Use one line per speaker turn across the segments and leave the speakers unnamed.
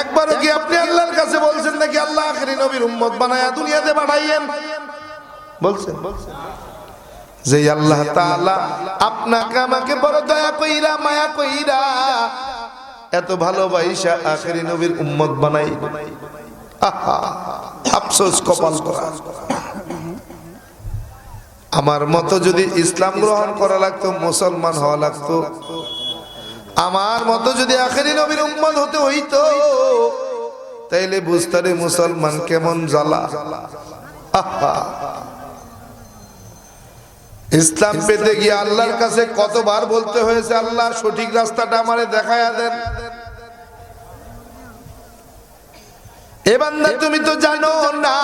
একবারও কি আপনি আল্লাহর কাছে বলছেন নাকি আল্লাহ আখেরি নবীর উম্মত বানায়া দুনিয়াতে পাঠাইয়েন বলছেন। যে আল্লাহ তাআলা আপনাকে আমাকে বড় দয়া কইরা, মায়া কইরা এত ভালোবাসা আখেরি নবীর উম্মত বানাই। আহা, আফসোস কপাল করা। আমার মতো যদি ইসলাম গ্রহণ করা লাগতো, মুসলমান হওয়া লাগতো আমার মতো যদি আখেরি নবীর উম্মত হতে হইতো, তাইলে বুঝতারে মুসলমান কেমন জ্বালা। ইসলাম পেতে গিয়ে আল্লাহর কাছে কতবার বলতে হয়েছে, আল্লাহ সঠিক রাস্তাটা আমারে দেখায়া দেন। এ বান্দা তুমি তো জানো না।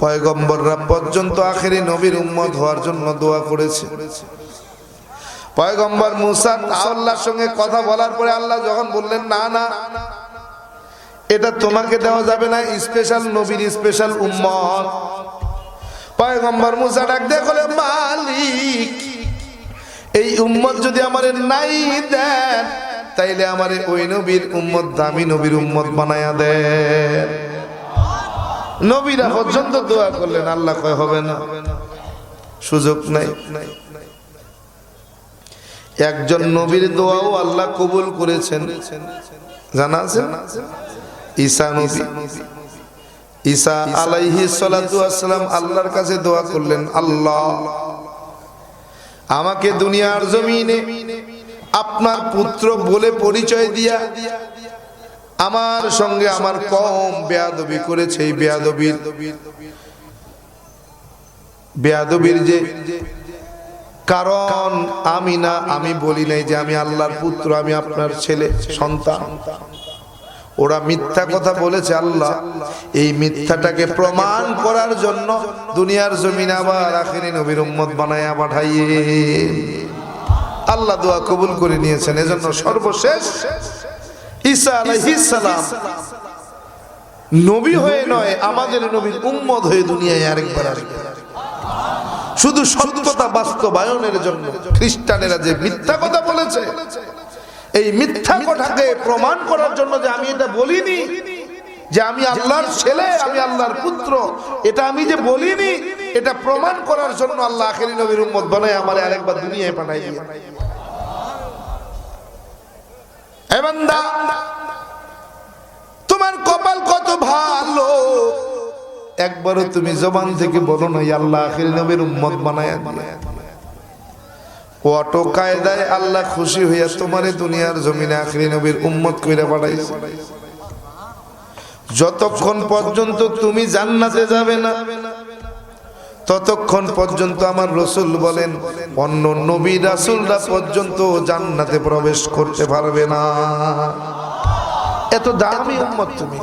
পয়গম্বররা পর্যন্ত আখেরি নবীর উম্মত হওয়ার জন্য দোয়া করেছে। পয়গম্বর মুসা আল্লাহর সঙ্গে কথা বলার পরে আল্লাহ যখন বললেন, না না, এটা তোমাকে দেওয়া যাবে না স্পেশাল নবীর স্পেশাল উম্মত। পয়গম্বর মুসা ডাক দিয়ে বলে, মালিক, এই উম্মত যদি আমারে নাই দেন, তাইলে আমারে ওই নবীর উম্মত, দামি নবীর উম্মত বানায়া দেন। নবীরা পর্যন্ত দোয়া করলেন, আল্লাহ কয়, হবে না, সুযোগ নাই। একজন নবীর দোয়াও আল্লাহ কবুল করেছেন। জানা আছে? নবী। আলাইহি আসসালাম আল্লাহর কাছে দোয়া করলেন, আল্লাহ, আমাকে দুনিয়ার জমিনে আপনার পুত্র বলে পরিচয় দিয়া আমার সঙ্গে আমার কম বেয়াদবি করেছে। এই বেয়াদবির বেয়াদবির যে কারণ আমি না, আমি বলি নাই যে আমি আল্লাহর পুত্র, আমি আপনার ছেলে, সন্তান। ওরা মিথ্যা কথা বলেছে আল্লাহ। এই মিথ্যাটাকে প্রমাণ করার জন্য দুনিয়ার জমিন আবার আখেরি নবীর উম্মত বানায়া পাঠাইয়ে। আল্লাহ দোয়া কবুল করে নিয়েছেন। এজন্য সর্বশেষ ঈসা আলাইহিস সালাম নবী হয়ে নয়, আমাদের নবীর উম্মত হয়ে দুনিয়ায় আরেকবার আসবে। শুধু সত্যতা বাস্তবায়নের জন্য খ্রিস্টানেরা যে মিথ্যা কথা বলেছে, এই মিথ্যা কথাকে প্রমাণ করার জন্য যে আমি এটা বলিনি, যে আমি আল্লাহর ছেলে, আমি আল্লাহর পুত্র, এটা আমি যে বলিনি, এটা প্রমাণ করার জন্য আল্লাহ আখেরি নবীর উম্মত বানায়, আমার আরেকবার দুনিয়ায় পাঠাই দিয়ে। একবারও তুমি জবান থেকে বলো না আল্লাহ আখির নবীর উম্মত বানায় অটো কায়দায় আল্লাহ খুশি হইয়া তোমারে দুনিয়ার জমিনে আখরি নবীর উম্মত কইরা পাঠাইছে। যতক্ষণ পর্যন্ত তুমি জান্নাতে যাবে না ততক্ষণ পর্যন্ত আমার রসুল বলেন অন্য নবী রাসুলরা পর্যন্ত জান্নাতে প্রবেশ করতে পারবে না। এত দামি উম্মত তুমি।